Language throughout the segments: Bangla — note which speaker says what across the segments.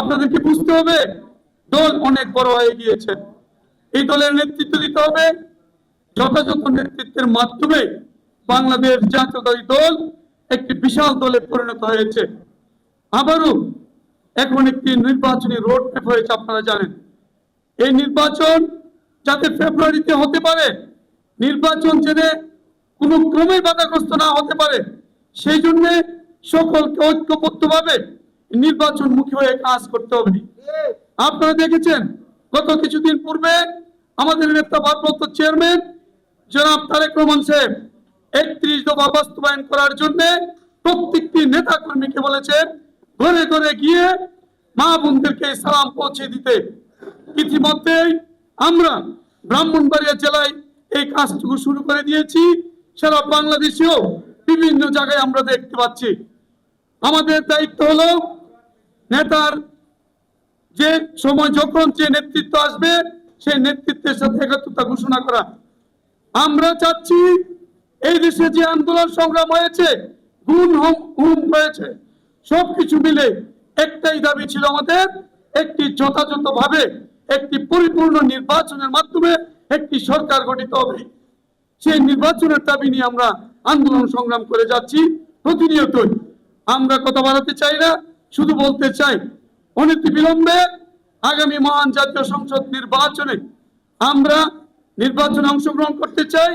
Speaker 1: আপনাদেরকে বুঝতে হবে, দল অনেক বড় হয়ে গিয়েছে। এই দলের নেতৃত্ব দিতে হবে। যথাযথ নেতৃত্বের মাধ্যমে বাংলাদেশ জাতীয়তাবাদী দল একটি বিশাল দলে পরিণত হয়েছে। আবারও এখন একটি নির্বাচনী রোড ম্যাপ হয়েছে, আপনারা জানেন। এই নির্বাচন যাতে ফেব্রুয়ারিতে হতে পারে, নির্বাচন জেনে কোনো ক্রমে বাধাগ্রস্ত না হতে পারে, সেই জন্য সকলকে ঐক্যবদ্ধভাবে নির্বাচনমুখী হয়ে কাজ করতে হবে। আপনারা দেখেছেন, গত কিছুদিন পূর্বে আমাদের নেতা ভারপ্রাপ্ত চেয়ারম্যান জনাব তারেক রহমান সাহেব একত্রিশ দফা বাস্তবায়ন করার জন্য প্রত্যেকটি নেতা কর্মীকে বলেছেন, ঘরে ঘরে গিয়ে মা বোনদেরকে সালাম পৌঁছে দিতে। ইতিমধ্যেই আমরা ব্রাহ্মণবাড়িয়া জেলায় এই কাজটুকু শুরু করে দিয়েছি। সারা বাংলাদেশেও বিভিন্ন জায়গায় আমরা দেখতে পাচ্ছি। আমাদের দায়িত্ব হলো নেতার যে সময় যখন যে নেতৃত্ব আসবে, সেই নেতৃত্বের সাথে একত্রতা ঘোষণা করা। আমরা চাচ্ছি এই দেশে যে আন্দোলন সংগ্রাম হয়েছে গুণ হোম হুম হয়েছে, সবকিছু মিলে একটাই দাবি ছিল আমাদের, একটি যথাযথভাবে একটি পরিপূর্ণ নির্বাচনের মাধ্যমে একটি সরকার গঠিত হবে। সেই নির্বাচনের দাবি নিয়ে আমরা আন্দোলন সংগ্রাম করে যাচ্ছি প্রতিনিয়তই। আমরা কথা বাড়াতে চাই না শুধু বলতে চাই, অনতি বিলম্বে আগামী মহান জাতীয় সংসদ নির্বাচনে আমরা নির্বাচনে অংশগ্রহণ করতে চাই।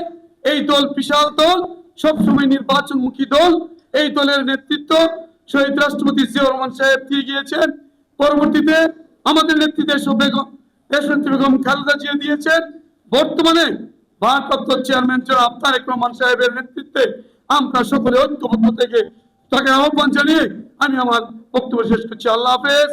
Speaker 1: এই দল বিশাল দল, সবসময় নির্বাচনমুখী দল। এই দলের নেতৃত্ব শহীদ রাষ্ট্রপতি জিয়াউর রহমান সাহেব দিয়ে গিয়েছেন। পরবর্তীতে আমাদের নেতৃত্বে দেশনেত্রী বেগম খালেদা জিয়া দিয়েছেন। বর্তমানে ভারপ্রাপ্ত চেয়ারম্যান জনাব তারেক রহমান সাহেবের নেতৃত্বে আমরা সকলে ঐক্যবদ্ধ থেকে তাকে আহ্বান জানিয়ে আমি আমার বক্তব্য শেষ করছি। আল্লাহ হাফেজ।